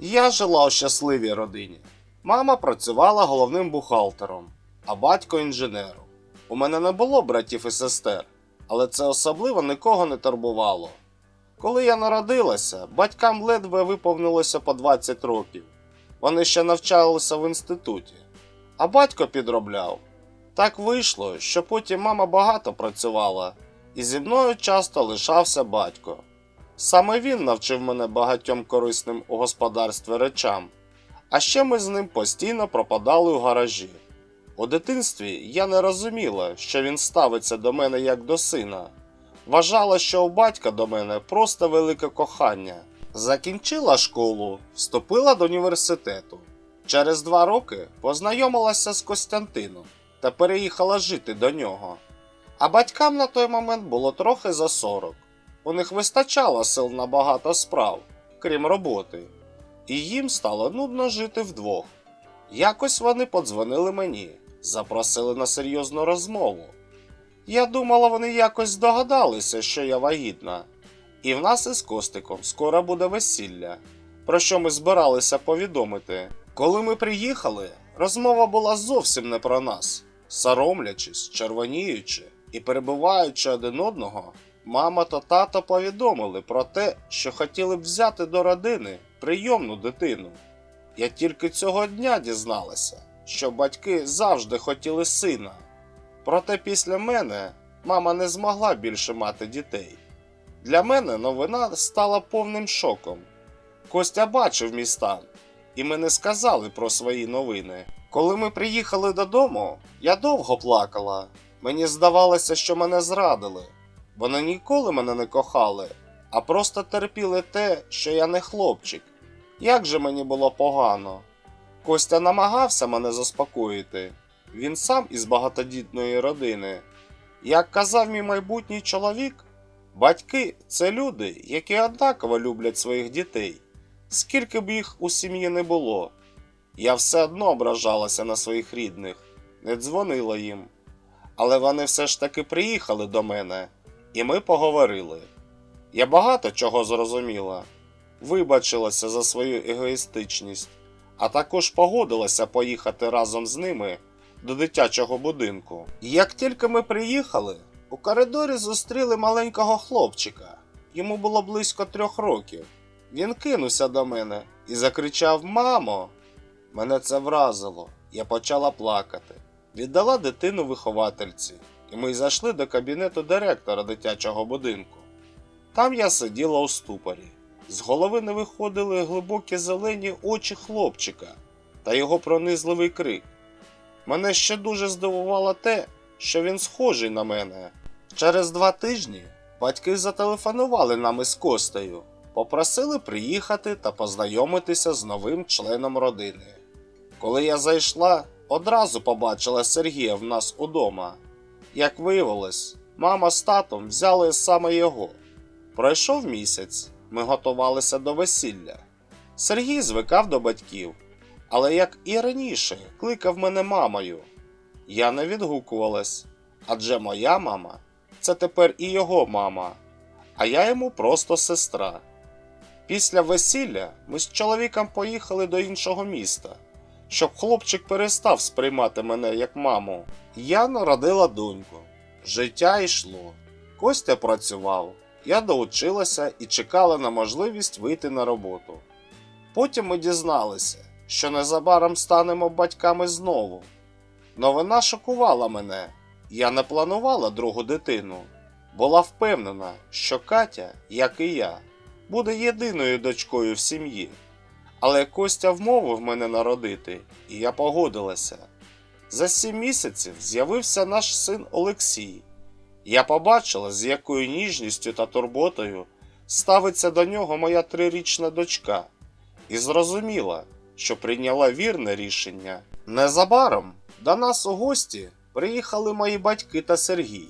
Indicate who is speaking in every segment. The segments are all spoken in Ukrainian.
Speaker 1: Я жила у щасливій родині. Мама працювала головним бухгалтером, а батько інженером. У мене не було братів і сестер, але це особливо нікого не турбувало. Коли я народилася, батькам ледве виповнилося по 20 років. Вони ще навчалися в інституті, а батько підробляв. Так вийшло, що потім мама багато працювала, і зі мною часто лишався батько. Саме він навчив мене багатьом корисним у господарстві речам, а ще ми з ним постійно пропадали у гаражі. У дитинстві я не розуміла, що він ставиться до мене як до сина. Вважала, що у батька до мене просто велике кохання. Закінчила школу, вступила до університету. Через два роки познайомилася з Костянтином та переїхала жити до нього. А батькам на той момент було трохи за 40. У них вистачало сил на багато справ, крім роботи, і їм стало нудно жити вдвох. Якось вони подзвонили мені, запросили на серйозну розмову. Я думала, вони якось здогадалися, що я вагітна, і в нас із Костиком скоро буде весілля, про що ми збиралися повідомити. Коли ми приїхали, розмова була зовсім не про нас. Соромлячись, червоніючи і перебуваючи один одного, мама та тато повідомили про те, що хотіли б взяти до родини прийомну дитину. Я тільки цього дня дізналася, що батьки завжди хотіли сина. Проте після мене мама не змогла більше мати дітей. Для мене новина стала повним шоком. Костя бачив мій стан, і ми не сказали про свої новини. Коли ми приїхали додому, я довго плакала. Мені здавалося, що мене зрадили. Вони ніколи мене не кохали, а просто терпіли те, що я не хлопчик. Як же мені було погано. Костя намагався мене заспокоїти. Він сам із багатодітної родини. Як казав мій майбутній чоловік, батьки це люди, які однаково люблять своїх дітей, скільки б їх у сім'ї не було. Я все одно ображалася на своїх рідних, не дзвонила їм. Але вони все ж таки приїхали до мене, і ми поговорили. Я багато чого зрозуміла, вибачилася за свою егоїстичність, а також погодилася поїхати разом з ними до дитячого будинку. І як тільки ми приїхали, у коридорі зустріли маленького хлопчика. Йому було близько трьох років. Він кинувся до мене і закричав Мамо! Мене це вразило. Я почала плакати. Віддала дитину виховательці, ми зайшли до кабінету директора дитячого будинку. Там я сиділа у ступорі. З голови не виходили глибокі зелені очі хлопчика та його пронизливий крик. Мене ще дуже здивувало те, що він схожий на мене. Через два тижні батьки зателефонували нам із Костею, попросили приїхати та познайомитися з новим членом родини. Коли я зайшла, одразу побачила Сергія в нас удома. Як виявилось, мама з татом взяли саме його. Пройшов місяць, ми готувалися до весілля. Сергій звикав до батьків, але як і раніше, кликав мене мамою. Я не відгукувалась, адже моя мама це тепер і його мама, а я йому просто сестра. Після весілля ми з чоловіком поїхали до іншого міста, щоб хлопчик перестав сприймати мене як маму. Я народила доньку. Життя йшло. Костя працював, я доучилася і чекала на можливість вийти на роботу. Потім ми дізналися, що незабаром станемо батьками знову. Новина шокувала мене. Я не планувала другу дитину. Була впевнена, що Катя, як і я, буде єдиною дочкою в сім'ї. Але Костя вмовив мене народити, і я погодилася. За сім місяців з'явився наш син Олексій. Я побачила, з якою ніжністю та турботою ставиться до нього моя трирічна дочка, і зрозуміла, що прийняла вірне рішення. Незабаром до нас у гості приїхали мої батьки та Сергій.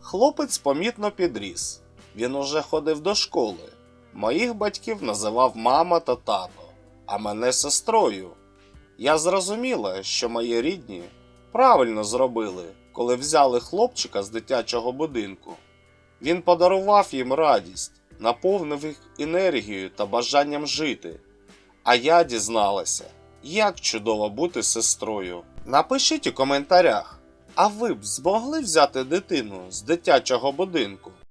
Speaker 1: Хлопець помітно підріс. Він уже ходив до школи. Моїх батьків називав мама та тато, а мене сестрою. Я зрозуміла, що мої рідні правильно зробили, коли взяли хлопчика з дитячого будинку. Він подарував їм радість, наповнив їх енергією та бажанням жити. А я дізналася, як чудово бути сестрою. Напишіть у коментарях, а ви б змогли взяти дитину з дитячого будинку?